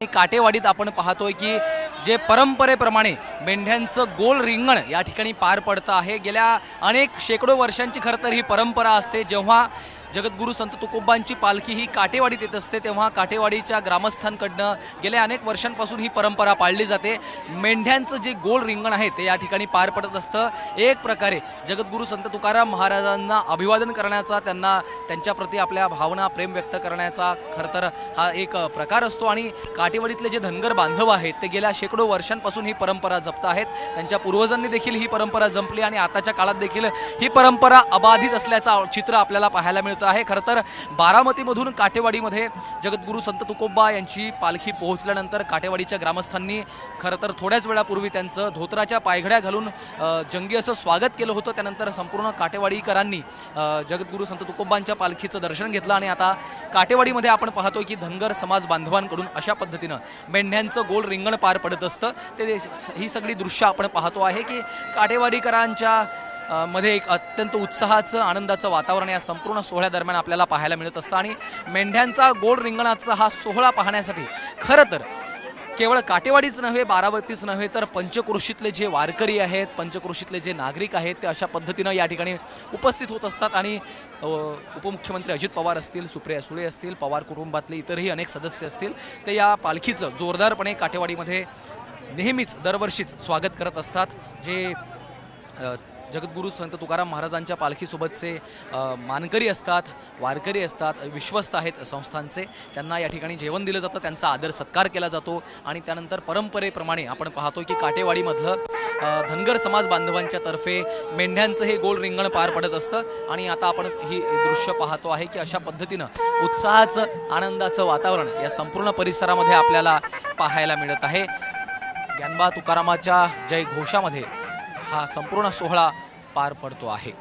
आणि काटेवाडीत आपण पाहतोय की जे परंपरेप्रमाणे मेंढ्यांचं गोल रिंगण या ठिकाणी पार पडतं आहे. गेल्या अनेक शेकडो वर्षांची खरं तर ही परंपरा असते. जेव्हा जगद्गुरू संत तुकोबांची पालखी ही काटेवाडीत येत असते तेव्हा काटेवाडीच्या ग्रामस्थांकडनं गेल्या अनेक वर्षांपासून ही परंपरा पाळली जाते. मेंढ्यांचं जे गोल रिंगण आहे ते या ठिकाणी पार पडत असतं. एक प्रकारे जगद्गुरू संत तुकाराम महाराजांना अभिवादन करण्याचा त्यांना त्यांच्याप्रती आपल्या भावना प्रेम व्यक्त करण्याचा खरं तर हा एक प्रकार असतो. आणि काटेवाडीतले जे धनगर बांधव आहेत ते गेल्या शे शेकडो वर्षांपासून ही परंपरा जपत आहेत. त्यांच्या पूर्वजांनी देखील ही परंपरा जपली आणि आताच्या काळात देखील ही परंपरा अबाधित असल्याचं चित्र आपल्याला पाहायला मिळतं आहे. खरं तर बारामतीमधून काटेवाडीमध्ये जगद्गुरू संत तुकोबा यांची पालखी पोहोचल्यानंतर काटेवाडीच्या ग्रामस्थांनी खरं तर थोड्याच वेळापूर्वी त्यांचं धोत्राच्या पायघड्या घालून जंगी असं स्वागत केलं होतं. त्यानंतर संपूर्ण काटेवाडीकरांनी जगद्गुरू संत तुकोबांच्या पालखीचं दर्शन घेतलं आणि आता काटेवाडीमध्ये आपण पाहतोय की धनगर समाज बांधवांकडून अशा पद्धतीनं मेंढ्यांचं गोल रिंगण पार पडत असतं. ते ही सगळी दृश्य आपण पाहतो आहे की काटेवाडीकरांच्या मध्ये एक अत्यंत उत्साहाचं आनंदाचं वातावरण या संपूर्ण सोहळ्यादरम्यान आपल्याला पाहायला मिळत असतं. आणि मेंढ्यांचा गोड रिंगणाचा हा सोहळा पाहण्यासाठी खरं तर केवळ काटेवाडीच नव्हे बारावतीच नव्हे तर पंचक्रोशीतले जे वारकरी आहेत पंचक्रोशीतले जे नागरिक आहेत ते अशा पद्धतीनं या ठिकाणी उपस्थित होत असतात. आणि उपमुख्यमंत्री अजित पवार असतील सुप्रिया सुळे असतील पवार कुटुंबातले इतरही अनेक सदस्य असतील ते या पालखीचं जोरदारपणे काटेवाडीमध्ये नेहमीच दरवर्षीच स्वागत करत असतात. जे जगद्गुरू संत तुकाराम महाराजांच्या पालखीसोबतचे मानकरी असतात वारकरी असतात विश्वस्त आहेत संस्थांचे. त्यांना या ठिकाणी जेवण दिलं जातं त्यांचा आदर सत्कार केला जातो आणि त्यानंतर परंपरेप्रमाणे आपण पाहतो की काटेवाडीमधलं धनगर समाज बांधवांच्या तर्फे मेंढ्यांचं हे गोल रिंगण पार पडत असतं आणि आता आपण ही दृश्य पाहतो आहे की अशा पद्धतीनं उत्साहाचं आनंदाचं वातावरण या संपूर्ण परिसरामध्ये आपल्याला पाहायला मिळत आहे. ज्ञानबा तुकारामाच्या जय घोषामध्ये हा संपूर्ण सोहळा पार पडतो आहे.